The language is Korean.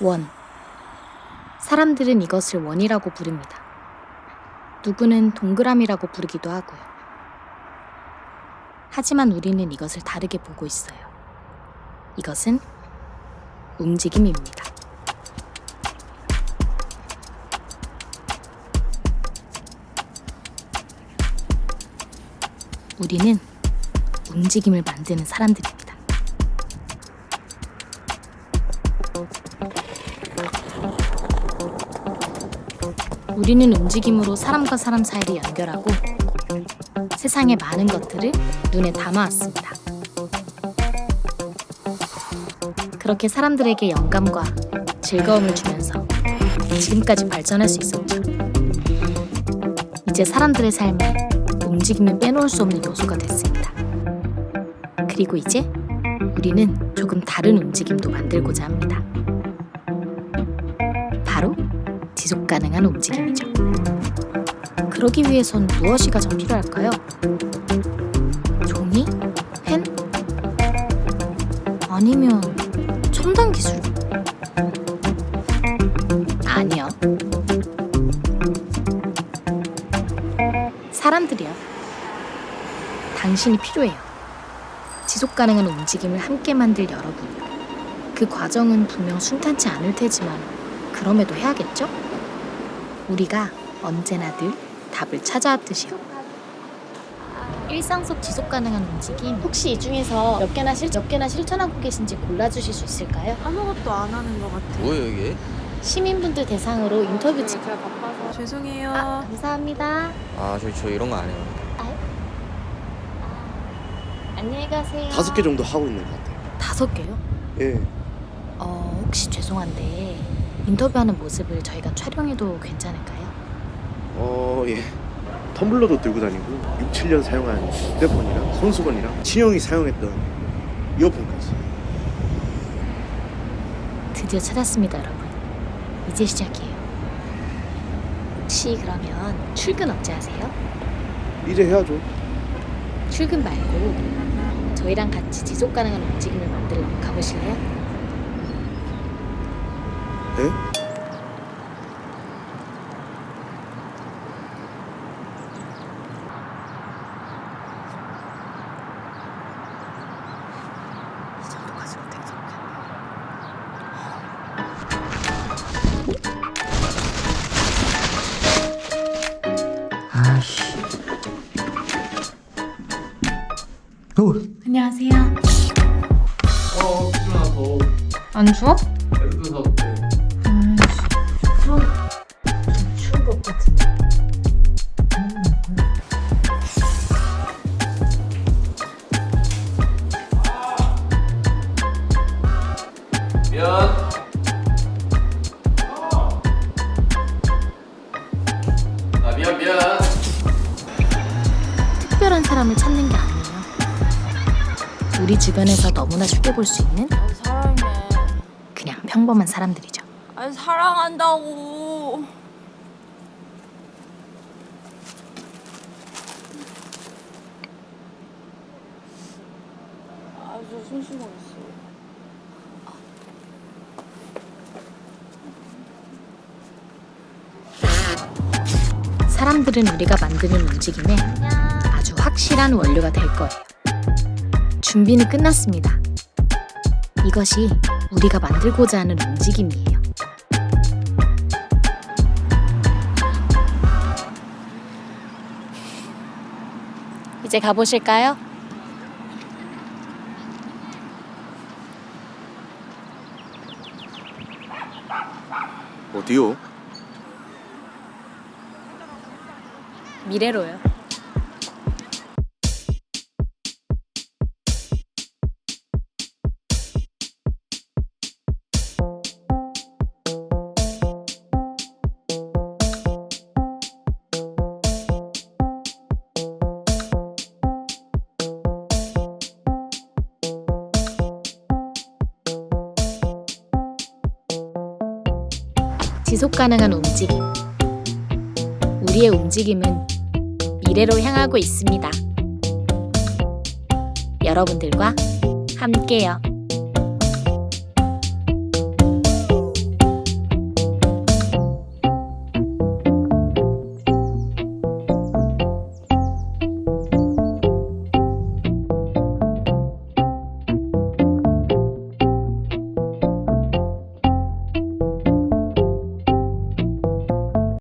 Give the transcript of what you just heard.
원. 사람들은 이것을 원이라고 부릅니다. 누구는 동그라미라고 부르기도 하고요. 하지만 우리는 이것을 다르게 보고 있어요. 이것은 움직임입니다. 우리는 움직임을 만드는 사람들입니다. 우리는 움직임으로 사람과 사람 사이를 연결하고 세상의 많은 것들을 눈에 담아왔습니다. 그렇게 사람들에게 영감과 즐거움을 주면서 지금까지 발전할 수 있었죠. 이제 사람들의 삶에 움직임은 빼놓을 수 없는 요소가 됐습니다. 그리고 이제 우리는 조금 다른 움직임도 만들고자 합니다. 지속 가능한 움직임이죠. 그러기 위해선 무엇이 가장 필요할까요? 종이? 펜? 아니면 첨단 기술? 아니요. 사람들이요. 당신이 필요해요. 지속 가능한 움직임을 함께 만들 여러분. 그 과정은 분명 순탄치 않을 테지만 그럼에도 해야겠죠? 우리가 언제나 늘 답을 찾아왔듯이요. 일상 속 지속 가능한 움직임 혹시 이 중에서 몇 개나 실, 몇 개나 실천하고 계신지 골라주실 수 있을까요? 아무것도 안 하는 것 같아요. 뭐예요 이게? 시민분들 대상으로 인터뷰 지 제가 바빠서 죄송해요. 아, 감사합니다. 아저저 이런 거 안 해요. 안녕히 가세요. 다섯 개 정도 하고 있는 것 같아요. 다섯 개요? 예. 어, 혹시 죄송한데 인터뷰하는 모습을 저희가 촬영해도 괜찮을까요? 어, 예. 텀블러도 들고 다니고 6, 7년 사용한 휴대폰이랑 손수건이랑 친형이 사용했던 이어폰까지. 드디어 찾았습니다, 여러분. 이제 시작이에요. 혹시 그러면 출근 언제 하세요? 이제 해야죠. 출근 말고 저희랑 같이 지속 가능한 움직임을 만들러 가보실래요? 네? 이 정도까지는 괜찮겠네. 아씨. 어. 안녕하세요. 어, 더안 추워? 애들 사올 사람을 찾는 게 아니에요. 우리 주변에서 너무나 쉽게 볼 수 있는 아, 사랑해. 그냥 평범한 사람들이죠. 아, 사랑한다고. 아, 저 숨 쉬고 있어. 사람들은 우리가 만드는 움직임에 확실한 원료가 될 거예요. 준비는 끝났습니다. 이것이 우리가 만들고자 하는 움직임이에요. 이제 가보실까요? 어디요? 미래로요. 지속 가능한 움직임. 우리의 움직임은 미래로 향하고 있습니다. 여러분들과 함께요.